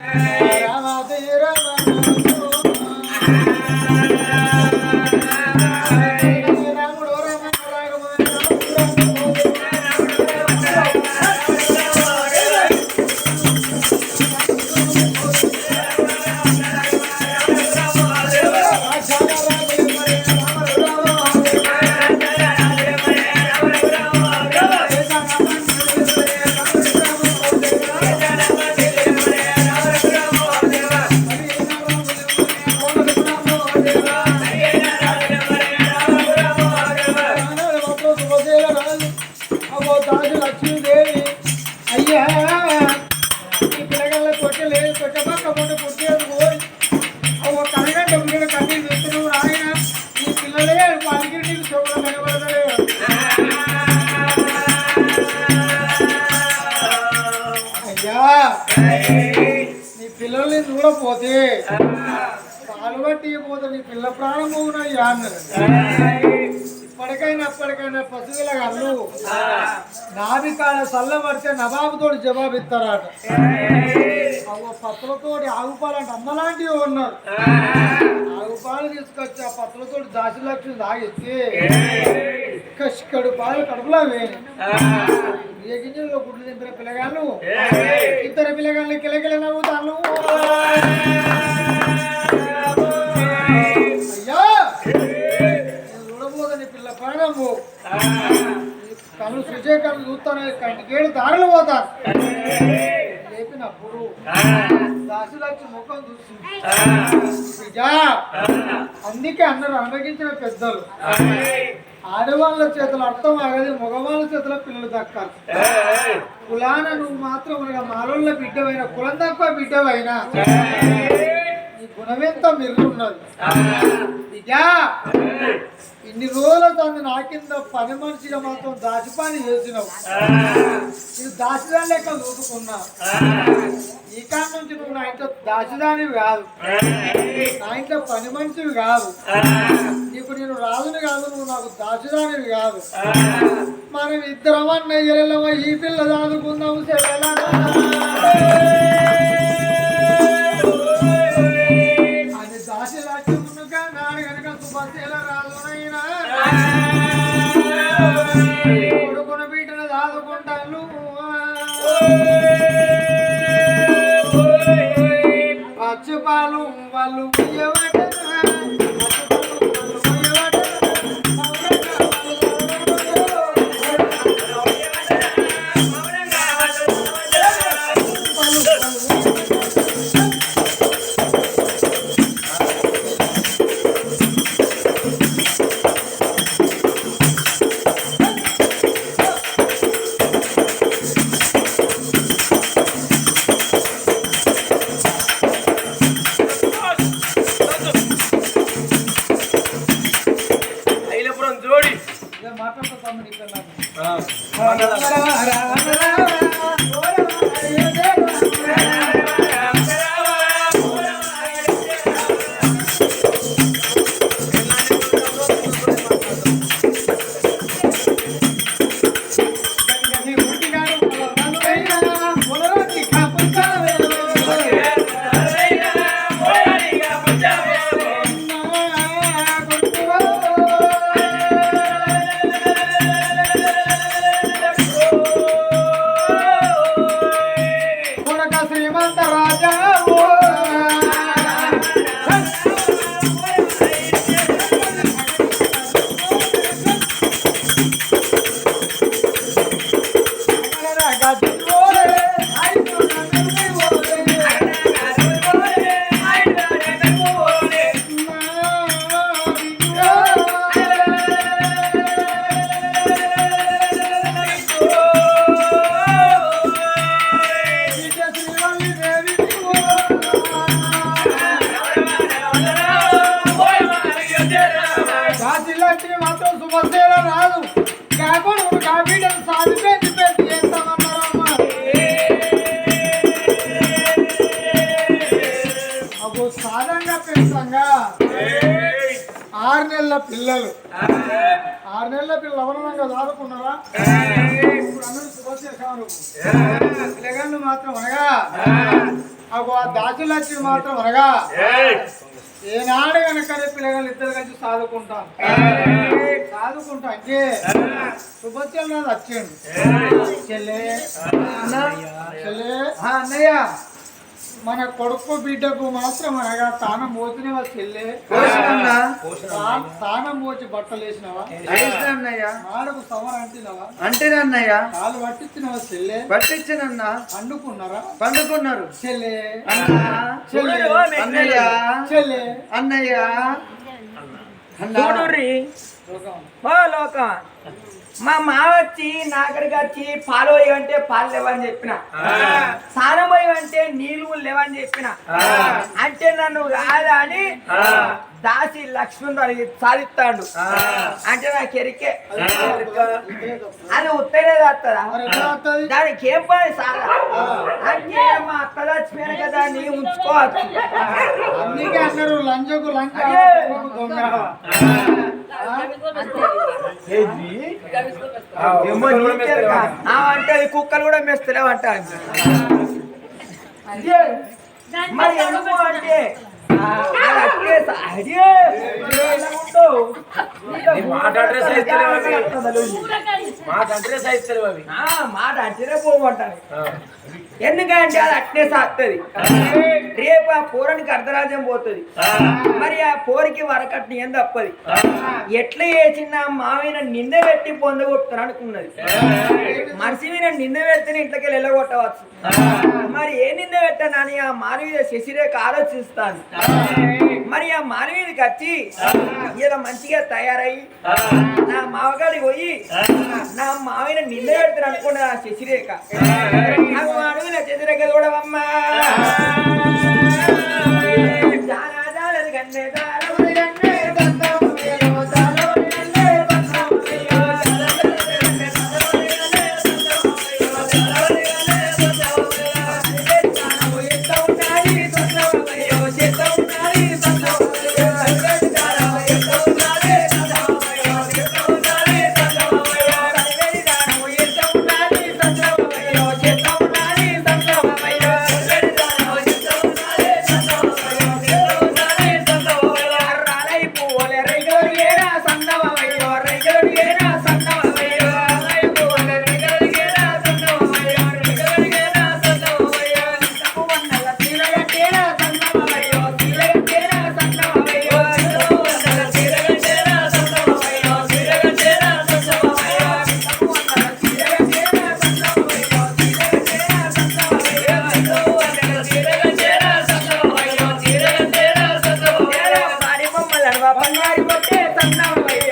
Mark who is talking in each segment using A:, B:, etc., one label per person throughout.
A: É. పోతే. పాలు బట్టి పోతే నీ పిల్ల ప్రాణం పోవునయ్యా అన్నారు ఇప్పటికైనా అప్పటికైనా పశువుల కళ్ళు నాభి కాడ సల్ల పడితే నవాబుతోటి జవాబు ఇస్తారట. అవ్వ పత్రతోటి ఆగుపాలంటే అమ్మలాంటివి ఉన్నారు. ఆగుపాలు తీసుకొచ్చి ఆ పత్రతోటి దాచిలక్ష్మి తాగిస్తే కష్కడు పాలు కడుపులో వేయండి ఏ గింజల్లో గుడ్లు దింపిన పిల్లగాళ్ళు? ఇద్దరు పిల్లగాళ్ళు కిలకిల నవ్వుతాను చూడబోదని పిల్ల ప్రాణము కళ్ళు సుజే కళ్ళు చూస్తాను కంటికేడు దారులు పోతాను లేపినప్పుడు దాసులచ్చి ముఖం చూస్తుంది అందుకే అన్నారు అనుభవించిన పెద్దలు. ఆడవాళ్ళ చేతులు అర్థం ఆగదు మగవాళ్ళ చేతుల పిల్లలు దక్కాలి. కులాన నువ్వు మాత్రం అనగా మాలోళ్ళ బిడ్డవైన కులం తక్కువ బిడ్డవైనా గుణమెంత మిర్రున్నది. నిజా ఇన్ని రోజుల తను నా కింద పని మనిషిగా మాత్రం దాచిపాని చేసినావు. నేను దాచిదాని లెక్క చూసుకున్నా. ఈ కాడ నుంచి నువ్వు నా ఇంట్లో దాచిదానివి కాదు. నా ఇంట్లో పని మనిషివి కాదు. నీకు నేను రాజుని కాదు నువ్వు నాకు దాచిదానివి కాదు. మనం ఇద్దరం అన్నయ్యలలో ఈ పిల్ల దాదుకుందాం సెలవులా. పచ్చుపాలు వాళ్ళు Hey! పిల్లలు ఆరు నెలల పిల్లలు అవనంగా దాదుకున్నారా ఇప్పుడు అందరూ శుభశేషాలు పిల్లగాళ్ళు మాత్రం అనగా అగో ఆ దాచులక్ష్మి మాత్రం అనగా ఏనాడు కనుక పిల్లగాళ్ళు ఇద్దరు కలిసి సాదుకుంటాను సాదుకుంటా అంటే శుభచల్ వచ్చాడు చెల్లె. చెల్లె.
B: అన్నయ్య.
A: మన కొడుకు బిడ్డకు మాత్రం అనగా తానం పోతునేవా చెల్లె?
B: పోసినన్నా
A: తా- తానం పోచి బట్టలు వేసినవా? మాడకు సవర అంటినవా?
B: అంటేనన్నయ్య
A: కాలు పట్టించినవా చెల్లె?
B: పట్టించనన్నా.
A: అండుకున్నారా
B: పండుకున్నారు.
A: చెల్లె.
B: అన్నా.
A: చెల్లె.
B: అన్నయ్య.
A: చెల్లె.
B: అన్నయ్య. అన్నా.
C: లోకం. మా మావ వచ్చి నాగరికి వచ్చి పాలు పోయమంటే పాలు లేవని చెప్పిన. స్నానం పోయమంటే నీళ్ళు లేవని చెప్పిన. అంటే నన్ను కాదా అని దాసి లక్ష్మణ్ సాధిస్తాడు. అంటే నాకు ఎరికే అది ఉత్తరే వస్తుందా దానికి ఏం పని సారా? అంటే మా అత్త చచ్చిపోయిన కదా నీ ఉంచుకోవచ్చు.
A: అందుకే
C: ఏమో నీకెరక. ఆ అంటే కుక్కలు కూడా అదే. మరి ఎందుకు అంటే
D: మాట అడ్రస్ మాట అడ్రస్ అవి.
C: మాట పోమంటాను ఎందుకంటే అది అట్నే సాగుతుంది రేపు ఆ పోరానికి అర్ధరాజ్యం పోతుంది. మరి ఆ పోరికి వరకట్ని ఏం తప్పది? ఎట్లా చేసిన మావిన నింద పెట్టి పొందగొట్టుతాను అనుకున్నది. మనిషి మీద నింద పెడితేనే ఇంట్లోకి వెళ్ళగొట్టవచ్చు మరి ఏ నింద పెట్టానని ఆ మానవీయ శశిరేఖ ఆలోచిస్తాను. మరి ఆ మానవీయకి వచ్చి ఇలా మంచిగా తయారయ్యి నా మావగాడికి పోయి నా మావిన నింద పెడతాను అనుకున్నది ఆ శశిరేఖ. నాకు అడుగున శశిరేఖ చూడవమ్మా జానా జాలది కన్నేదా? బంగారు బొట్టే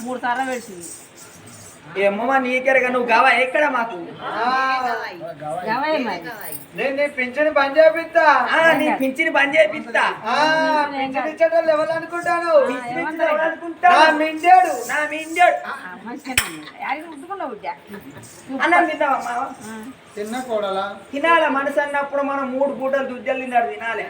E: మూడు సార్లు పెడుతుంది
C: ఏమో నీకెరగా నువ్వు గవా ఎక్కడ మాకు?
A: నేను నీ పింఛని బంద్ చేపిస్తా.
C: ఆ, నీ పింఛని బంద్ చేపిస్తా.
A: పింఛన్ ఇచ్చేటోళ్ళు ఎవరు అనుకుంటాను? నా మిండాడు.
C: నా మింజోడు అన్నం
A: కోడలా?
C: తినాలి మనసు అన్నప్పుడు మనం మూడు పూటలు దుజ్జలు తిన్నాడు తినాలి.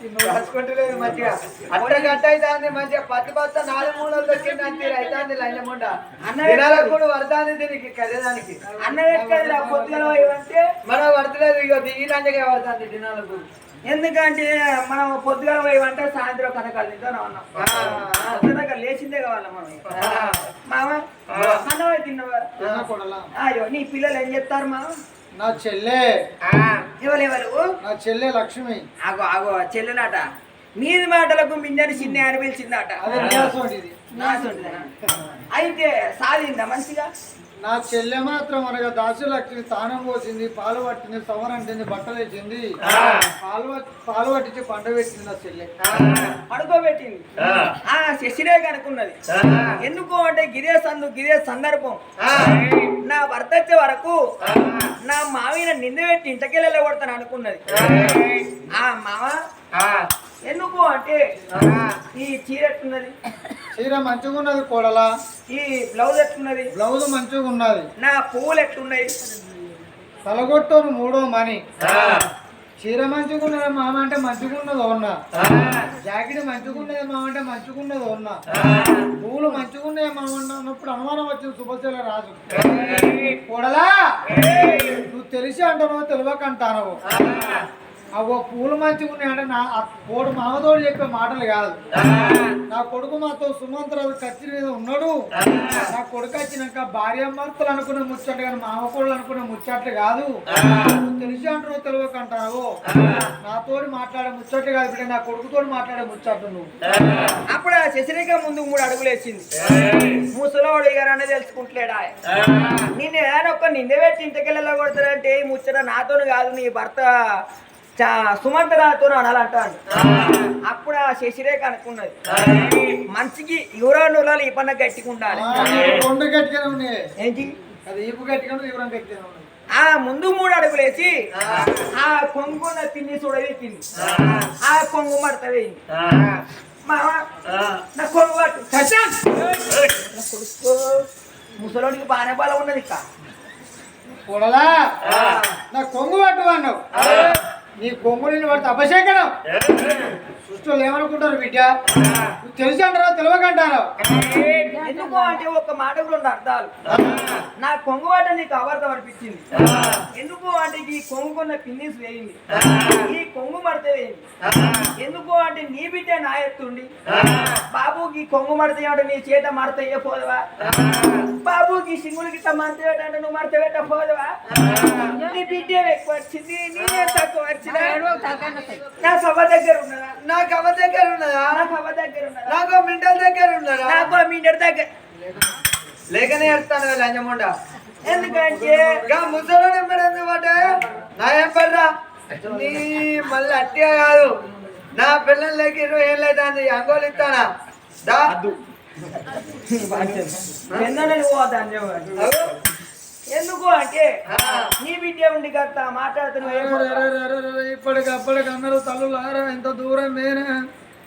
A: తిన్ను దాచుకుంటలేదు మంచిగా. అట్ట గట్ట అయితే మంచిగా. పత్తి పత్త నాలుగు మూలలు దొరికింది అంతే అయితే లైన్ ముండ
C: అన్న
A: దినాలకు కూడా పడతాంది దీనికి కదేదానికి
C: అన్నం ఎక్కడ పొద్దుగల ఇవంటే
A: మనం పడతలేదు ఇక దిగినాకే పడుతుంది దినాలకు.
C: ఎందుకంటే మనం పొద్దుగల పోయివంటే సాయంత్రం కనకాలు తింటాను అన్నాం. లేచిందే కావాలి మనం. మామ అన్నమే తిన్నవా?
A: చిన్న కోడలా
C: అయ్యో నీ పిల్లలు ఏం చెప్తారు మామ?
A: నా చెల్లె.
C: ఎవరెవరు?
A: నా చెల్లె లక్ష్మి.
C: ఆగో ఆగో చెల్లెనట మీది మాటలకు మింజని చిన్న అని పిలిచిందట. అయితే సాధిందా మంచిగా?
A: నా చెల్లె మాత్రం అనగా దాసు లక్ష్మి స్థానం పోసింది పాలు పట్టింది సవరంటింది బట్టలు ఇచ్చింది. పాలు పాలు పట్టించి పంట పెట్టింది నా చెల్లె.
C: పడుకోబెట్టింది. ఆ. శశిరే కనుకున్నది ఎందుకు అంటే గిరే సందు గిరే సందర్భం. నా భర్త వచ్చే వరకు నా మావిన నింద పెట్టి ఇంటకెళ్ళ కొడతాను అనుకున్నది. ఆ. మామ ఎందుకు అంటే ఈ చీర ఎట్టున్నది
A: చీర మంచిగా ఉన్నది కోడలా.
C: ఈ బ్లౌజ్ ఎట్టున్నది
A: బ్లౌజ్ మంచిగా ఉన్నది
C: నా పువ్వులు ఎట్టున్నాయి
A: తలగొట్టోను మూడో మని చీర మంచిగా ఉన్నది మామ అంటే మంచిగా ఉన్నది ఉన్నా జాకెట్ మంచిగా ఉన్నది మామ అంటే మంచిగా ఉన్నది ఉన్నా పూలు మంచిగా ఉన్నాయి మామ అన్నప్పుడు అనుమానం వచ్చింది శుభశీల రాజు. కోడలా నువ్వు తెలిసి అంటావు తెలియక అంటాను అవో పూలు మంచిగా ఉన్నాయంటే నా ఆ కోడు మామతోడు చెప్పే మాటలు కాదు. నా కొడుకు మాతో సుమంతరాజు కచ్చి మీద ఉన్నాడు. నా కొడుకు వచ్చినాక భార్య భర్తలు అనుకునే ముచ్చట్లు కానీ మామ కోళ్ళు అనుకునే ముచ్చట్లు కాదు. నువ్వు తెలిసి అంటావు తెలియక అంటావు నాతోటి మాట్లాడే ముచ్చట్లు కాదు బిడ్డ నా కొడుకుతోటి మాట్లాడే ముచ్చట్లు నువ్వు.
C: అప్పుడు ఆ శశిరేఖ ముందుకు మూడు అడుగులు వేసింది. ముసలోడు గారనే తెలుసుకుంటలేడా? నేను ఏదైనా ఒక్క నింద పెట్టి ఇంటికెళ్ళ కొడతారంటే ఈ ముచ్చట నాతోను కాదు నీ భర్త చా సుమంతరాతో అనాలంటాడు. అప్పుడు ఆ శశిరేఖ అనుకున్నది. మంచికి యువరాలు నూరాలు ఈ పన్న గట్టికుండాలి
A: ఆ,
C: ఏంటి?
A: అది ఈపు గట్టిగా
C: ముందు మూడు అడుగులు వేసి ఆ కొంగున్న పిన్ని చూడవేసింది ఆ. కొంగు మడత వేయింది మామ నా కొంగు పట్టు. కొడుకు ముసలోడికి బాగానే బలం ఉన్నది ఇక.
A: కూడలా? నా కొంగు పట్టు అన్నావు. నీ కొంగు నిన్ను పడితే సృష్టిలో ఏమనుకుంటారు బిడ్డ? నువ్వు తెలిసి అంటారో
C: ఎందుకు అంటే ఒక మాట రెండు అర్థాలు. నా కొంగు వాట నీకు అవార్థం అనిపించింది. ఎందుకు అంటే ఈ కొంగుకున్న పిన్నిస్ వేయింది. ఈ కొంగు మడత వేయింది. ఎందుకు అంటే నీ బిడ్డ నా ఎత్తుండి బాబుకి కొంగు మడత ఏమంటే నీ చేత మడత పోదవా? బాబుకి సింగులకి గిట్ట మడత పెట్టంటే నువ్వు మడత పెట్టపోదవా నీ బిడ్డ ఎక్కువ వచ్చింది నేనే తక్కువ వచ్చిన? నా సభ దగ్గర ఉన్నదా?
A: నాకు అవ దగ్గర ఉన్నదా?
C: నా సభ దగ్గర ఉన్నదా?
A: నాకు మింటల్ దగ్గర ఉన్నదా?
C: నాకు దగ్గర.
A: లేకనే ఎడతాను లంజముండ.
C: ఎందుకంటే
A: ఇంకా ముసలో నెంబర్ నా ఏం పర్రా నీ మళ్ళీ అట్టిగా కాదు. నా పిల్లలకి ఇరవై ఏళ్ళు అవుతుంది అంగోలు ఇస్తానా? దా.
C: చెప్పండి.
A: అగో.
C: ఎందుకు అంటే నీ బిడ్డ ఉండి కదా మాట్లాడుతున్నావు
A: ఇప్పటికి అప్పటికి అందరూ తల్లులారా ఎంత దూరం మేనే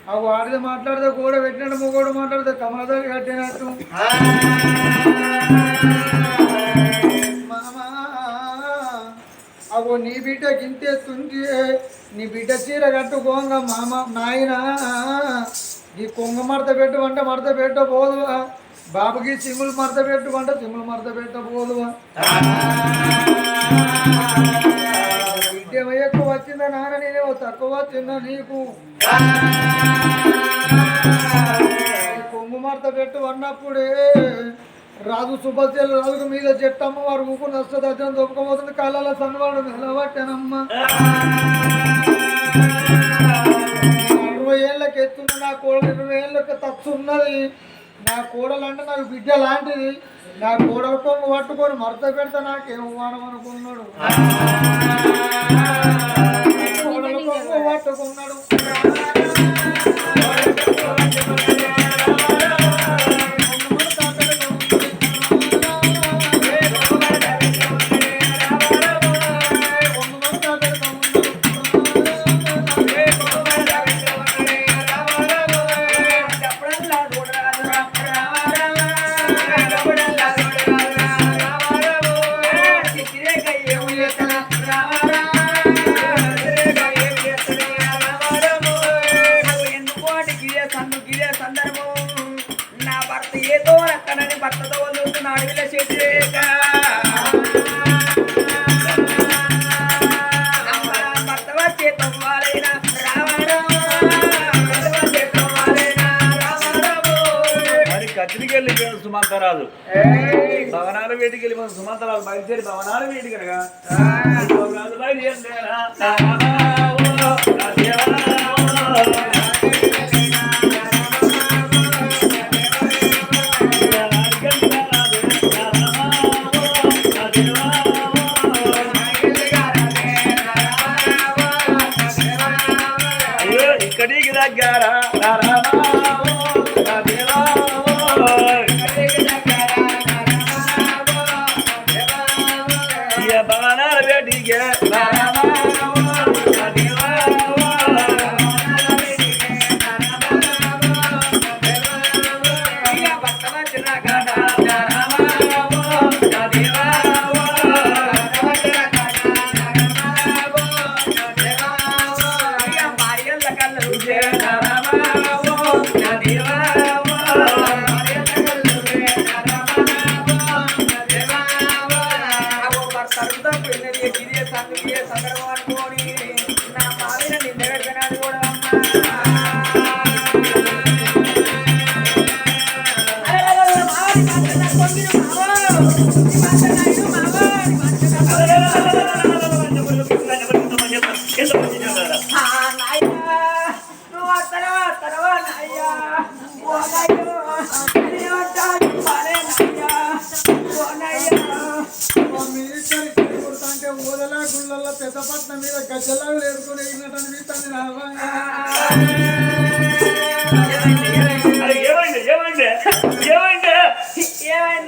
A: ఆ వాడిది మాట్లాడితే కూడా పెట్టినట్టు మొగోడు మాట్లాడితే కమలతో కట్టినట్టు. మామా, అగో నీ బిడ్డ గింతేస్తుంది నీ బిడ్డ చీర కట్టుకోంగ మామ నాయన. ఈ కొంగ మడత పెట్టు అంటే మడత పెట్టబోదువా? బాబుకి తిమ్ములు మరత పెట్టు తిమ్ములు మరత పెట్టబోదువా బిడ్డ ఎక్కువ వచ్చిందా నాన్న నేనేమో తక్కువ వచ్చిందా నీకు? ఈ కొంగు మడత పెట్టు అన్నప్పుడే రాజు సుభద్రలు రాజుకు మీద చెట్టమ్మ వారు ముక్కు నష్టదర్శనం అర్థం దొప్పకపోతుంది కళ్ళలో సన్నవాడు నిలబట్టానమ్మ అరవై ఏళ్ళకి ఎత్తున్న నా కోడలు ఇరవై ఏళ్ళకి తచ్చున్నది నా కోడలు అంటే నాకు బిడ్డ లాంటిది. నా కోడల కొంగు పట్టుకొని మరత పెడితే నాకేం వాడం అనుకున్నాడు? కోడల పట్టుకున్నాడు.
C: నువ్వు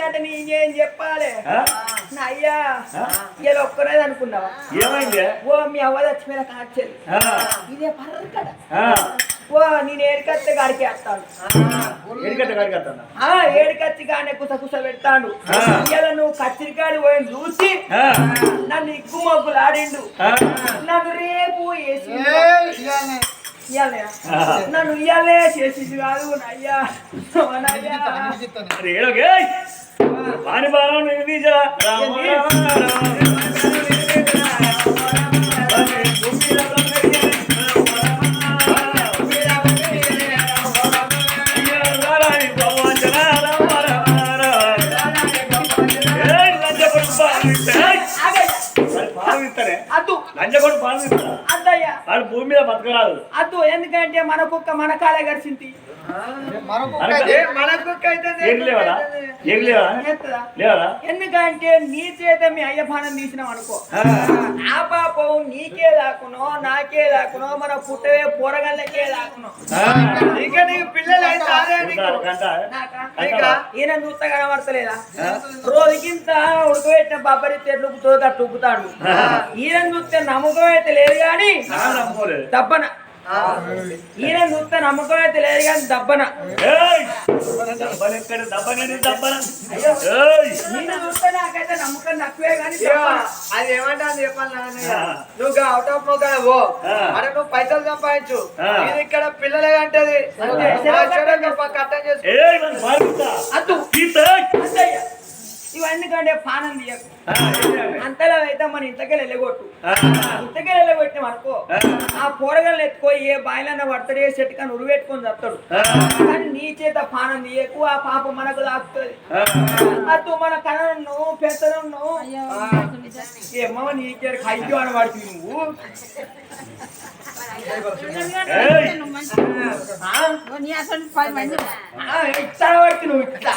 C: ఏమైందంటే నీకేం చెప్పాలి? అయ్యా ఇలా ఒక్కరేది అనుకున్నావా?
D: ఏమైంది?
C: ఓ మీ అవ్వ చచ్చిపోయిన కాచేది
D: ఆ,
C: ఇదే పర్రకడ. ఓ నేను ఏడికత్తే గాడికి వేస్తాను. ఏడికత్తి గానే కుస కుస పెడతాడు. ఇలా నువ్వు కత్తిరికాడి పోయి చూసి నన్ను ఇగ్గు మొగ్గులు ఆడిండు. నన్ను రేపు వేసి. నన్ను ఇయ్యాలే చేసింది కాదు నయ్యా నయ్యా
A: ఇస్తాను.
D: మరి ఇస్తాడే
C: అద్దు.
D: పాలు ఇస్తా
C: అద్దయ్యా.
D: వాడు భూమి మీద బతకరాదు.
C: అద్దు ఎందుకంటే మన కుక్క మన కాలే గడిచింది. ఎందుకంటే నీ చేత మీ అయ్య పానం తీసినాం అనుకో.
D: ఆ.
C: పాపం నీకే దాకునో నాకే దాకునో మన పుట్టవే పోరగల్లకే దాకునో. ఇక నీకు పిల్లలు? ఈయన చూస్తా కనబడతలేదా? రోజుకింత ఉడకబెట్టిన తట్టు ఉప్పుతాడు
D: ఆ.
C: ఈయన చూస్తే నమ్మకం అయితే లేదు కానీ దబ్బన. ఈయన చూస్తే నమ్మకం అయితే లేదు కానీ దబ్బన! ఈయన చూస్తే నాకైతే నమ్మకం తక్కువే కానీ.
B: అది ఏమంటాను చెప్పాలి. నువ్వు అవుట్ ఆఫ్ పో.
D: ఆ.
B: అక్కడ నువ్వు పైసలు సంపాదించు. ఇది ఇక్కడ పిల్లలే అంటది. కట్టం చేసుకో.
C: అద్దు. ఇవన్నీ కంటే పానం తీయకు? అంతలో అయితే మన ఇంతకెళ్ళి వెళ్ళగొట్టు.
D: ఆ,
C: ఇంతకెళ్ళి వెళ్ళగొట్టిన అనుకో
D: ఆ,
C: పోరగాళ్ళు ఎత్తుకో ఏ బాయిలన్న పడతాడు ఏ చెట్టు కానీ ఉరువెట్టుకొని చస్తాడు.
D: ఆ,
C: కానీ నీ చేత పానం తీయకు ఆ పాప మనకు
D: ఆ.
C: అటు మన కనను పెద్దను ఏమో నీకే అయ్యో అని పడుతుంది నువ్వు?
D: ఏయ్!
C: ఆ, ఇట్లా పడుతుంది నువ్వు ఇట్లా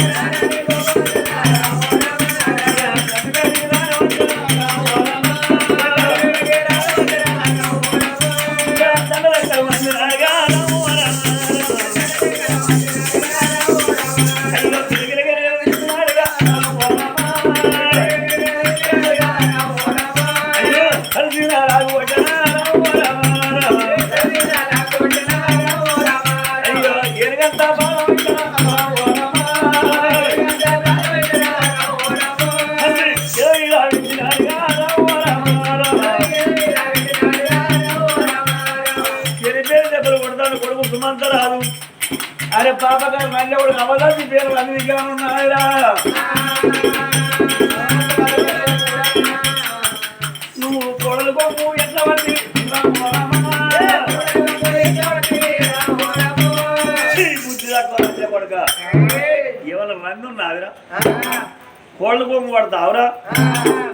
D: కోళ్ళ కొమ్ము పడతావురా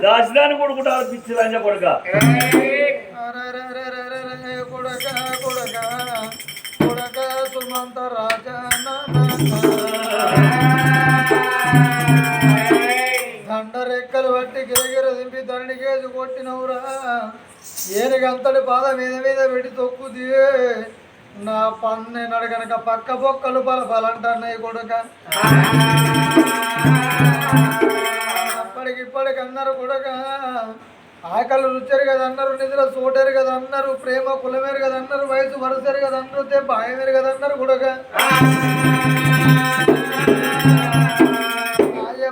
D: దాచిదాన్ని కొడుకుంటావు పిచ్చి లంజ కొడుక
A: కొడక. సుమంత రాజా దండరెక్కలు బట్టి గిరగిర దింపి ధరణి కేసు కొట్టినవురా. ఏనుగంతటి పాద మీద మీద పెట్టి తొక్కుది నా పన్ను నడగనక పక్క బొక్కలు బల బలంటన్నాయి కొడుక. అప్పటికి ఇప్పటికి అన్నారు కొడుక ఆకలి రుచారు కదా అన్నారు నిద్ర చూడారు కదా అన్నారు ప్రేమ కులమేరు కదా అన్నారు వయసు వరుసారు కదా అన్నారు దెబ్బ ఆయమేరు కదా అన్నారు కొడుక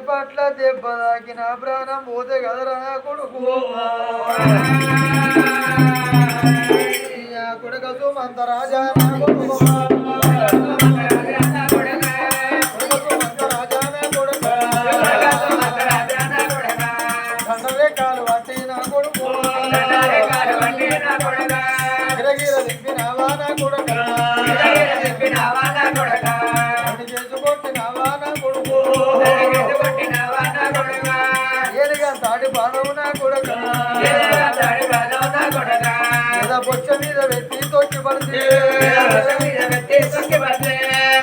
A: పట్ల దెబ్బ తాకిన ప్రాణం పోతే కదరా కొడుకు. ఆ కొడుక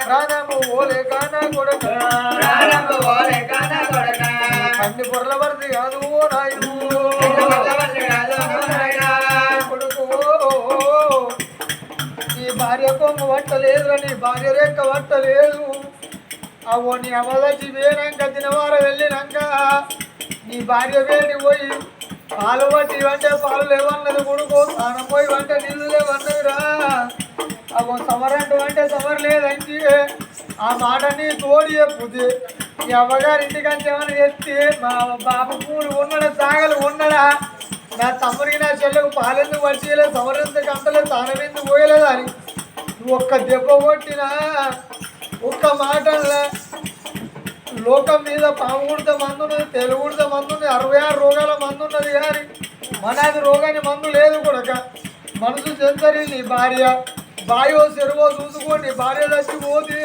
A: ప్రాణము ఓలేక నా కొడుక. అన్ని పొరల పడితే కాదు ఓ నాయుడు. కొడుకు నీ భార్య కొమ్మ పట్టలేదురా నీ భార్య రేక్క పట్టలేదు. అవో నీ అమలచి వేనాక తినవార వెళ్ళినాక నీ భార్య వేడి పోయి పాలు పట్టి అంటే పాలు లేవన్నది కొడుకు. స్నానం పోయి అంటే నీళ్ళు లేవన్నదిరా. అవో సమరంటు అంటే సమర్ లేదంటే ఆ మాటని తోడి చెప్పుది ఈ అవ్వగారి ఇంటికంటే ఏమైనా చెప్తే మా బాబు పూలు ఉన్నాడా సాగలు ఉన్నాడా నా తమ్ముడికి నా చెల్లెకు పాలెందుకు వచ్చేయలేదు సమరెందుకు అంటలేదు తానమెందుకు పోయలేదు అని. నువ్వు ఒక్క దెబ్బ కొట్టినా ఒక్క మాట లోకం మీద పాము కుడితే మందు ఉన్నది తెలుగు మందు ఉన్నది అరవై ఆరు రోగాల మందు ఉన్నది కానీ మనది రోగానికి మందు లేదు కొడక. మనసు చెందరి భార్య. బాయో చెరువో చూసుకో నీ భార్య చచ్చిపోతే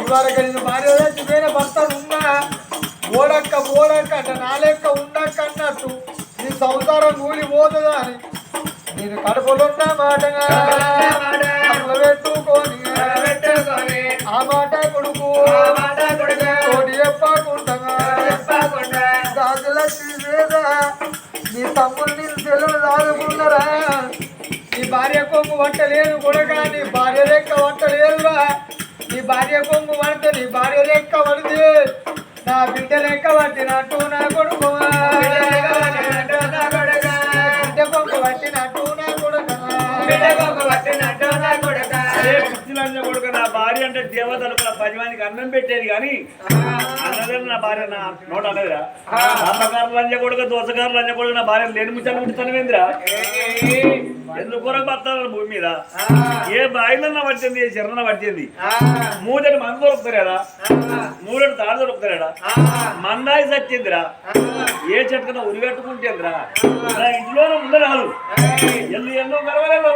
A: ఇవాళ నీ భార్య చచ్చిపోయిన భర్త ఉన్నా ఓడక్క ఓడక్క అంటే నా లెక్క ఉండక్క అన్నట్టు నీ సంసారం కూలిపోతుందా అని నేను కడుపులున్న మాటగా కడుపులో పెట్టుకొని ఆ మాట కొడుకు నీ తమ్ముడు నేను సెలవులు దాదుకున్నారా నీ భార్య కొంగు వంట లేదు కొడగా నీ భార్య లెక్క వంట లేదురా. నీ భార్య కొంగు వంట నీ భార్య లెక్క పడితే నా బిడ్డ లెక్క పట్టినట్టు నా కొడుకు బిడ్డ కొంగు పట్టినట్టు నా కొడుకు.
D: లంజ కొడుక. నా భార్య అంటే దేవతలు పది మందికి అన్నం పెట్టేది కానీ అన్నదే నా భార్య నా నోట అనేదిరా అమ్మకారు లంజ కొడుక దోసగారు లంజ నా భార్య లేని ముచ్చాను పుట్టుతానేంద్రా ఎందుకు కొరకు బతాను భూమి మీద? ఏ బాయిలన్నా పట్టింది ఏ చిరణ పట్టింది? మూడని మంది దొరుకుతారా మూడని తాడు దొరుకుతారా మందాయి సచ్చిందిరా? ఏ చెట్టుకన్నా ఉరిగట్టుకుంటేంద్రా నా ఇంట్లోనే ఉండరాదు. ఎల్లు ఎన్నో కలవలేదు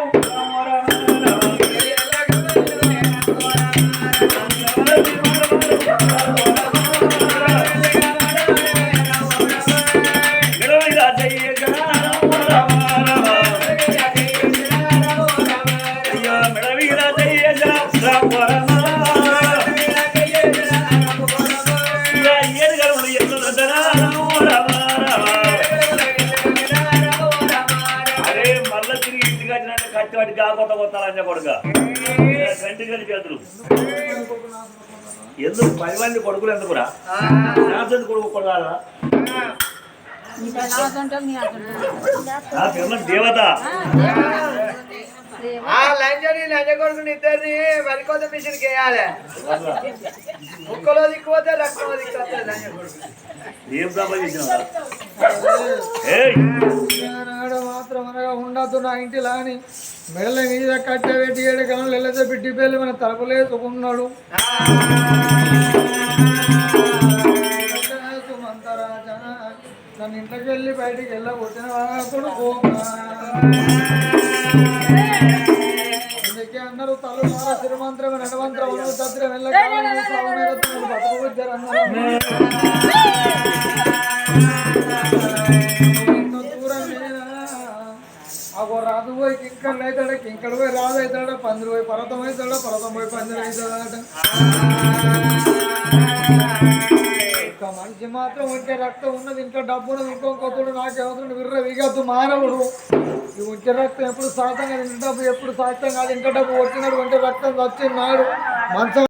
D: కొడుక. చేతులు ఎందుకు? పది మంది కొడుకులు ఎందుకురా? నాసంటి కొడుకు కొడాలా
E: నా సొంతం, నీ అసొంతం.
D: నా పిల్ల దేవత.
B: ఆ లంజని లంజ కొడుకుని ఇద్దరిని మిషన్ ముక్కలో దిక్కుపోతే రక్తంలో లంజ కొడుకు
A: మాత్రం అనగా ఉండద్దు నా ఇంటిలా అని మెడల మీద కట్టబెట్టి ఏడు వెళ్ళతే బిడ్డి పేర్లు మన తలపులేసుకున్నాడు సుమంతరాజా నన్ను ఇంట్లోకి వెళ్ళి బయటికి వెళ్ళగొట్టిన కొడుకు. అందుకే అన్నారు శ్రీమంత్రం నడవంత్రం దద్రం అగో రాదు పోయి కింకళ్ళు అవుతాడు కింకడు పోయి రాదు అవుతాడు పందిరు పోయి పర్వతం అవుతాడు పర్వతం పోయి పందిరు అవుతాడట ఒక్క మనిషి మాత్రం ఉంటే రక్తం ఉన్నది ఇంకా డబ్బు ఉన్నది ఇంకో నాకు నాకేమవుతుంది విర్ర విగద్దు మానవుడు ఈ ఉంటే రక్తం ఎప్పుడు సాధ్యం కాదు ఇంత డబ్బు ఎప్పుడు సాధ్యం కాదు ఇంకా డబ్బు వచ్చినాడు ఉంటే రక్తం వచ్చినాడు మంచం